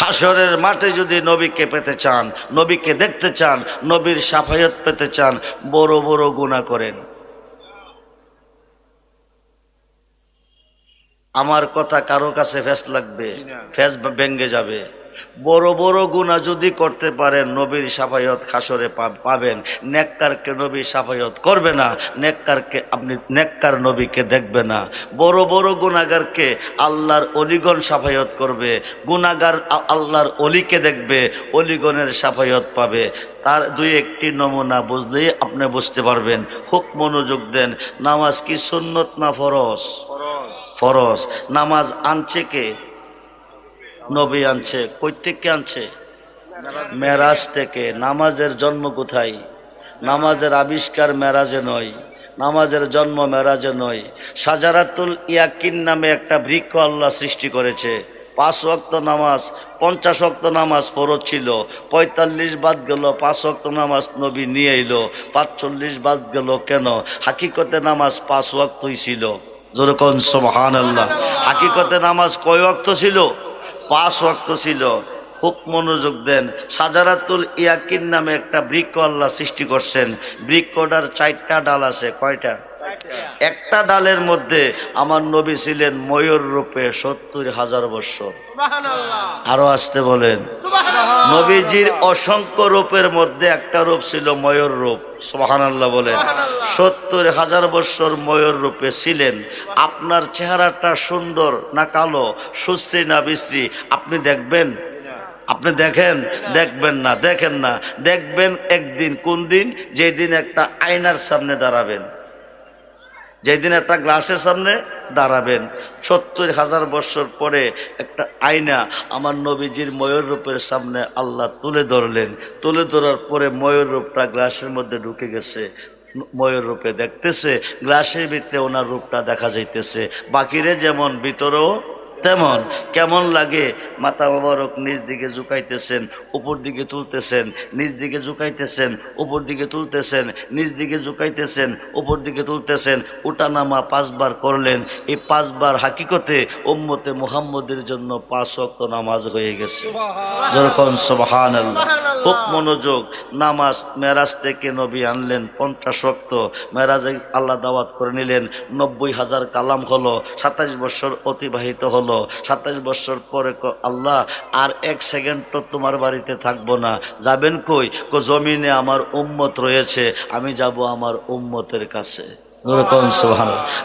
হাসরের মাঠে যদি নবীকে পেতে চান নবীকে দেখতে চান নবীর সাফায়ত পেতে চান বড় বড় গুণা করেন। আমার কথা কারও কাছে ফেস লাগবে ফেস ভেঙ্গে যাবে। বড় বড় গুণা যদি করতে পারেন নবীর সাফায়ত খাসরে পাবেন। নেককারকে নবী সাফায়ত করবে না নেককারকে আপনি নেককার নবীকে দেখবে না। বড় বড় গুণাগারকে আল্লাহর অলিগণ সাফায়ত করবে। গুণাগার আল্লাহর অলিকে দেখবে অলিগণের সাফায়ত পাবে। তার দুই একটি নমুনা বুঝলেই আপনি বুঝতে পারবেন। খুব মনোযোগ দেন। নামাজ কি সুন্নত না ফরজ। ফরজ। নামাজ আনছে কে? নবী আনছে কই আনছে। মেরাজ থেকে, নামাজের জন্ম কোথায়? নামাজের আবিষ্কার মেরাজে নয়, নামাজের জন্ম মেরাজে নয়। সাজারাতুল ইয়াকিন নামে একটা বৃক্ষ আল্লাহ সৃষ্টি করেছে। পাঁচ ওয়াক্ত নামাজ, পঞ্চাশ ওয়াক্ত নামাজ ফরজ ছিল। পঁয়তাল্লিশ বাদ গেল, পাঁচ ওয়াক্ত নামাজ নবী নিয়ে এলো। পাঁচচল্লিশ বাদ গেল কেন? হাকিকতে নামাজ পাঁচ ওয়াক্তই ছিল। যেরকম সোহান আল্লাহ হাকিকতে নামাজ কয় ওয়াক্ত ছিল? পাঁচ ওয়াক্ত ছিল। খুব মনোযোগ দেন। সাজারাতুল ইয়াকিন নামে একটা বৃক্ষ আল্লাহ সৃষ্টি করছেন। বৃক্ষটার চারটা ডাল আছে। কয়টা? একটা ডালের মধ্যে আমার নবী ছিলেন ময়ূর রূপে সত্তর হাজার বছর আরও আসতে বলেন। নবীজির অসংখ্য রূপের মধ্যে একটা রূপ ছিল ময়ূর রূপ। সোহান আল্লাহ বলেন সত্তর হাজার বছর ময়ূর রূপে ছিলেন। আপনার চেহারাটা সুন্দর না কালো? সুশ্রী না বিশ্রী? আপনি দেখবেন? আপনি দেখেন? দেখবেন না দেখেন না। দেখবেন একদিন কোন দিন? যেদিন একটা আয়নার সামনে দাঁড়াবেন। যেদিন একটা গ্লাসের সামনে দাঁড়াবেন। সত্তর হাজার বছর পরে একটা আয়না আমার নবীজির ময়ূর রূপের সামনে আল্লাহ তুলে ধরলেন। তুলে ধরার পরে ময়ূর রূপটা গ্লাসের মধ্যে ঢুকে গেছে। ময়ূর রূপে দেখতেছে, গ্লাসের ভিতরে ওনার রূপটা দেখা যাইতেছে। বাকিরে যেমন ভিতরেও তেমন কেমন লাগে? মাথা মোবারক নিজ দিকে ঝুঁকাইতেছেন উপর দিকে তুলতেছেন নিজ দিকে ঝুঁকাইতেছেন উপর দিকে তুলতেছেন নিজ দিকে ঝুঁকাইতেছেন উপর দিকে তুলতেছেন। উঠানামা পাঁচবার করলেন। এই পাঁচবার হাকিকতে উম্মতে মুহাম্মদের জন্য পাঁচ ওয়াক্ত নামাজ হয়ে গেছে। যেরকম সোবাহান খুব মনোযোগ। নামাজ মেরাজ থেকে নবী আনলেন পঞ্চাশ ওয়াক্ত। মেরাজে আল্লাহ দাওয়াত করে নিলেন। নব্বই হাজার কালাম হলো। সাতাশ বছর অতিবাহিত হলো। সাতাশ বছর পরে ক- আল্লাহ, আর এক সেকেন্ড তো তোমার বাড়িতে থাকব না। যাবেন কই? কো, জমিনে আমার উম্মত রয়েছে, আমি যাব আমার উম্মতের কাছে।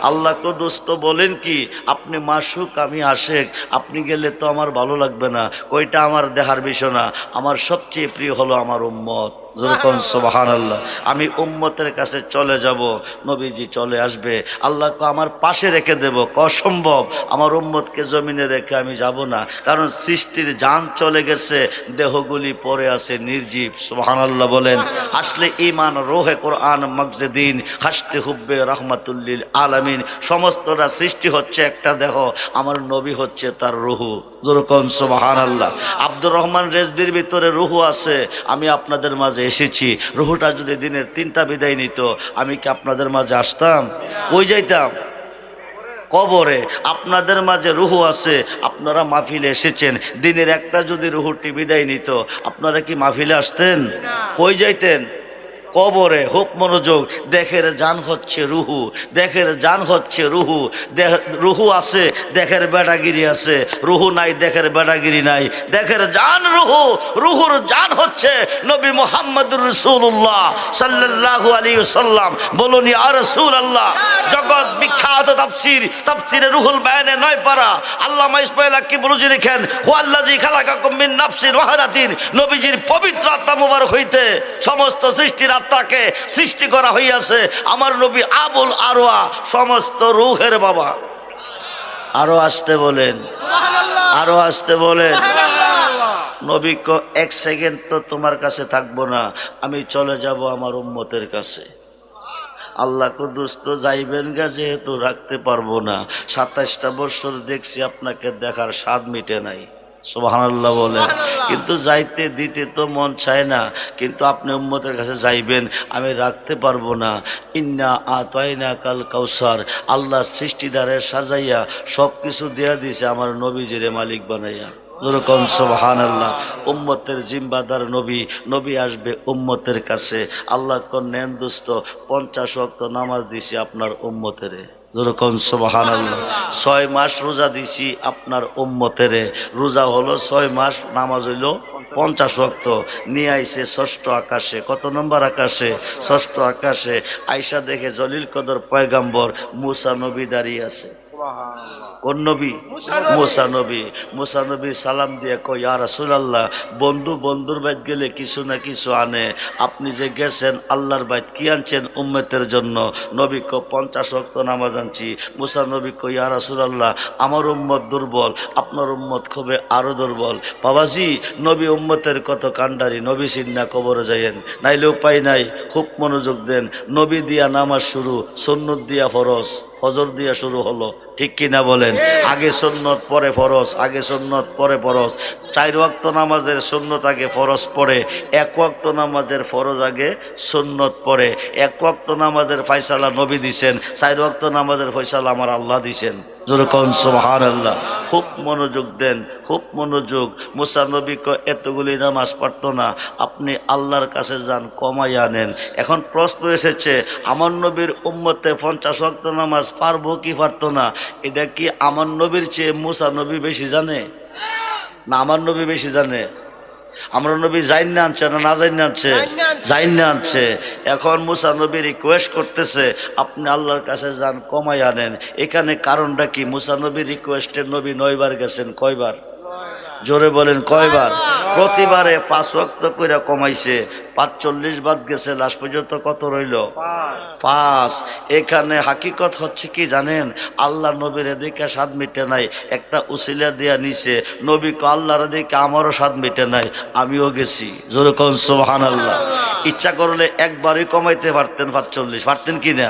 আল্লাহ কদোস্ত বলেন কি, আপনি মাসুক, আমি আশেক। আপনি গেলে তো আমার ভালো লাগবে না। কইটা আমার দেহার বিষয় না। আমার সবচেয়ে প্রিয় হলো আমার উম্মত। যেরকম সোবাহান আল্লাহ আমি উম্মতের কাছে চলে যাব, নবীজি চলে আসবে। আল্লাহকে আমার পাশে রেখে দেব, অসম্ভব। আমার উম্মতকে জমিনে রেখে আমি যাব না। কারণ সৃষ্টির যান চলে গেছে, দেহগুলি পরে আছে নির্জীব সোহান আল্লাহ বলেন। আসলে ইমান রোহে কোরআন মকজেদিন হাসতে হুব্বে, রহমাতুল্লিল আলামিন, সমস্তটা সৃষ্টি হচ্ছে একটা দেহ, আমার নবী হচ্ছে তার রুহু। যেরকম সোবাহান আল্লাহ আব্দুর রহমান রেজবির ভিতরে রুহু আছে, আমি আপনাদের মাঝে এসেছি। রুহুটা যদি দিনের তিনটা বিদায় নিত আমি কি আপনাদের মাঝে আসতাম? ওই যাইতাম? কবরে। আপনাদের মাঝে রুহু আছে আপনারা মাহফিলে এসেছেন। দিনের একটা যদি রুহুটি বিদায় নিত আপনারা কি মাহফিলে আসতেন? কই যাইতেন? কবরে হোক মনোযোগ দেখের জান হচ্ছে রুহু দেখের জান হচ্ছে রুহু, দেহ, রুহু আছে দেখের বেড়াগিরি আছে, রুহু নাই দেখের বেড়াগিরি নাই দেখের জান রুহু, রুহুর জান হচ্ছে নবী মোহাম্মদ রসুল্লাহ সাল্লাল্লাহু আলী সাল্লাম বলুন আর রসুল আল্লাহ জগৎ বিখ্যাত তাফসির, তাফসিরে রুহুল বায়ানে নয় পারা। আল্লামা ইসমাইল আকিব রুজি লিখেন হুয়াল্লাজি খালাকাকুম মিন নাফসিন ওয়াহাদাতিন। নবীজির পবিত্র আত্মা মুবারক হইতে সমস্ত সৃষ্টির আত্মাকে সৃষ্টি করা হইয়াছে। আমার নবী আবুল আরওয়া সমস্ত রুহের বাবা। আরও আসতে বলেন। আরও আসতে বলেন। নবী ক এক সেকেন্ড তো তোমার কাছে থাকব না। আমি চলে যাব আমার উম্মতের কাছে। আল্লাহ কুদুস তো যাইবেন গা যেহেতু রাখতে পারব না। সাতাইশটা বছর দেখছি আপনাকে দেখার স্বাদ মিটে নাই। সোহানাল্লাহ বলেন কিন্তু যাইতে দিতে তো মন চায় না। কিন্তু আপনি উম্মতের কাছে যাইবেন আমি রাখতে পারব না। ইন্না আতাইনা কাল কাউসার। আল্লাহ সৃষ্টিদারের সাজাইয়া সব কিছু দেয়া দিয়েছে আমার নবীজিরে মালিক বানাইয়া। যেরকম সোহান আল্লাহ উম্মতের জিম্বাদার নবী নবী আসবে উম্মতের কাছে। আল্লাহ কন্যান দুস্থ পঞ্চাশ অক্ত নামাজ দিছি আপনার উম্মতেরে। ছয় মাস রোজা দিছি আপনার উম্মতেরে। রোজা হলো ছয় মাস, নামাজ হইল পঞ্চাশ অক্ত নিয়ে আইসে ষষ্ঠ আকাশে। কত নম্বর আকাশে? ষষ্ঠ আকাশে। আইসা দেখে জলিল কদর পয়গাম্বর মুসা নবী দাঁড়িয়ে আছে। কোন নবী, মুসা নবী মুসা নবী সালাম দিয়ে কই ইয়া রাসূলুল্লাহ, বন্ধু বন্ধুর বাইত গেলে কিছু না কিছু আনে। আপনি যে গেছেন, আল্লাহর বাইত কি আনছেন উম্মতের জন্য? নবী কো পঞ্চাশ ওয়াক্ত নামাজ আনছি। মুসা নবী কই ইয়া রাসূলুল্লাহ, আমার উম্মত দুর্বল, আপনার উম্মত খুবই আরও দুর্বল। বাবাজি, নবী উম্মতের কত কান্ডারি নবী সিন্না কবরে যাইয়েন। নাইলে উপায় নাই, খুব মনোযোগ দেন। নবী দিয়া নামাজ শুরু সন্ন্যত দিয়া ফরজ। ফজর দিয়া শুরু হলো। ঠিক কিনা বলেন? আগে সুন্নত পরে ফরজ আগে সুন্নত পরে ফরজ। চার ওয়াক্ত নামাজের সুন্নত আগে ফরজ পড়ে এক ওয়াক্ত নামাজের ফরজ আগে সুন্নত পড়ে। এক ওয়াক্ত নামাজের ফয়সালা নবী দিছেন চার ওয়াক্ত নামাজের ফয়সালা আমার আল্লাহ দিছেন। যেরকম সোহান আল্লাহ খুব মনোযোগ দেন খুব মনোযোগ। মুসা নবী এতগুলি নামাজ পারত না আপনি আল্লাহর কাছে যান কমাই আনেন। এখন প্রশ্ন এসেছে আমার নবীর উম্মতে পঞ্চাশ ওয়াক্ত নামাজ পারব কি পারতো না? এটা কি আমার নবীর চেয়ে মুসা নবী বেশি জানে? না আমার নবী বেশি জানে। আমরা নবী জাইন না আনছে না না জাইন না আনছে। জাইন না আনছে। এখন মুসা নবী রিকোয়েস্ট করতেছে আপনি আল্লাহর কাছে যান কমাই আনেন। এখানে কারণটা কি? মুসা নবী রিকোয়েস্টের নবী নয়বার গেছেন কয়বার? জোরে বলেন কয়বার? প্রতিবারে পাঁচ ওয়াক্ত কইরা কমাইছে। পাঁচচল্লিশ বাদ গেছে লাশ পর্যন্ত কত রইল? পাঁচ। এখানে হাকিকত হচ্ছে কি জানেন? আল্লাহ নবীর এদিকে স্বাদ মিটে নাই একটা উসিলা দিয়া নিছে নবী ক আল্লাহর এদিকে আমারও স্বাদ মিটে নাই আমিও গেছি। যেরকম সোহান আল্লাহ ইচ্ছা করলে একবারই কমাইতে পারতেন পাঁচচল্লিশ পারতেন কি না?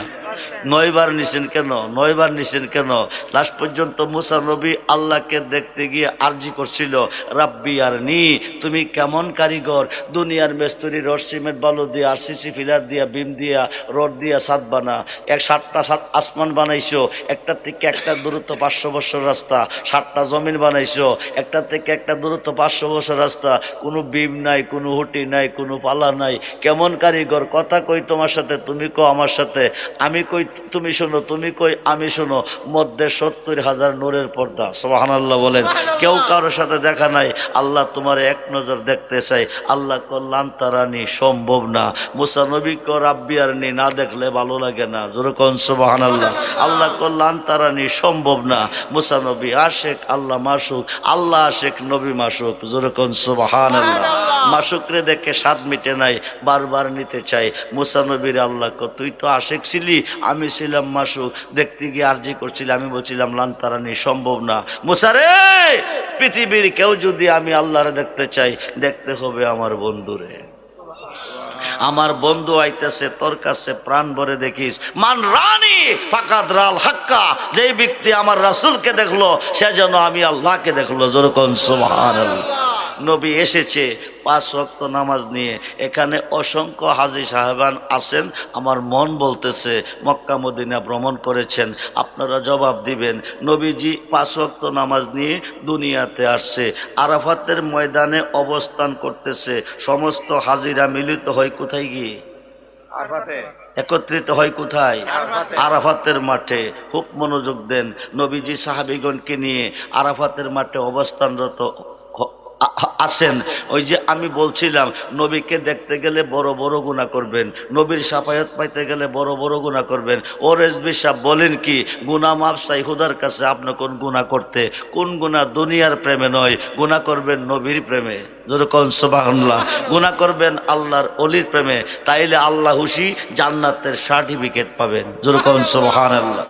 নয়বার নিছেন কেন? নয়বার নিছেন কেন? লাস্ট পর্যন্ত মুসা নবী আল্লাহকে দেখতে গিয়ে আরজি করছিল, রাব্বি আর নি তুমি কেমন কারিগর? দুনিয়ার মেস্তরি রড সিমেন্ট বালু দিয়া আরসিসি ফিলার দিয়া, বিম দিয়া, রড দিয়া সাত বানা। এক সাতটা সাত আসমান বানাইছো, একটা থেকে একটা দূরত্ব পাঁচশো বছর রাস্তা। সাতটা জমিন বানাইছো, একটা থেকে একটা দূরত্ব পাঁচশো বছর রাস্তা। কোনো বিম নাই, কোনো হুটি নাই, কোনো পালা নাই। কেমন কারিগর? কথা কই তোমার সাথে, তুমি কো আমার সাথে। আমি কই তুমি শোনো তুমি কই আমি শোনো মধ্যে সত্তর হাজার নূরের পর্দা সোহান আল্লাহ বলেন কেউ কারোর সাথে দেখা নাই আল্লাহ তোমার এক নজর দেখতে চাই। আল্লাহ কল্যাণ তারানি সম্ভব না। মুসা নবী কো রাব্বি আর নি না দেখলে ভালো লাগে না। যেরকম সোহান আল্লাহ আল্লাহ কল্যাণ তারানি সম্ভব না। মুসা নবী আশেক আল্লাহ মাসুক আল্লাহ আশেক নবী মাসুক। যেরকম সোহান আল্লাহ মাসুকরে দেখে স্বাদ মিটে নাই বারবার নিতে চাই। মুসানবীর আল্লাহ কো তুই তো আশেক ছিলি আমি ছিলাম মাসুক দেখতে গিয়ে আর্জি করছিলাম আমি বলছিলাম লান্তারানি সম্ভব না। মুসারে পৃথিবীর কেউ যদি আমি আল্লাহরে দেখতে চাই, দেখতে হবে আমার বন্ধুরে। আমার বন্ধু আইতেছে, তোর কাছে প্রাণ ভরে দেখিস। মান রানী ফাকাদ হাক্কা, যেই ব্যক্তি আমার রাসূলকে দেখল, সে যেন আমি আল্লাহকে দেখল। যেরকম সুবহানাল্লাহ। নবী এসেছে পাঁচ ওয়াক্ত নামাজ নিয়ে এখানে অসংখ্য হাজি সাহেবান আছেন আমার মন বলতেছে মক্কা মদিনা ভ্রমণ করেছেন আপনারা জবাব দিবেন নবীজি পাঁচ ওয়াক্ত নামাজ নিয়ে দুনিয়াতে আসছে আরাফাতের ময়দানে অবস্থান করতেছে সমস্ত হাজিরা মিলিত হয় কোথায় গিয়ে? আরফাতে। একত্রিত হয় কোথায়? আরাফাতের মাঠে খুব মনোযোগ দেন নবীজি সাহাবিগণকে নিয়ে আরাফাতের মাঠে অবস্থানরত হ- আ- আ- আছেন ওই যে আমি বলছিলাম, নবীকে দেখতে গেলে বড় বড় গুণা করবেন, নবীর সাফায়াত পাইতে গেলে বড় বড় গুণা করবেন। ও রেজবি সাহ বলেন কি গুণা মাপ চাই হুদার কাছে, আপনি কোন গুণা করতে? কোন গুণা দুনিয়ার প্রেমে নয় গুণা করবেন নবীর প্রেমে। যেরকম সোবাহান্লাহ গুণা করবেন আল্লাহর অলির প্রেমে, তাইলে আল্লাহ হুসি জান্নাতের সার্টিফিকেট পাবেন। যেরকম সোবাহান আল্লাহ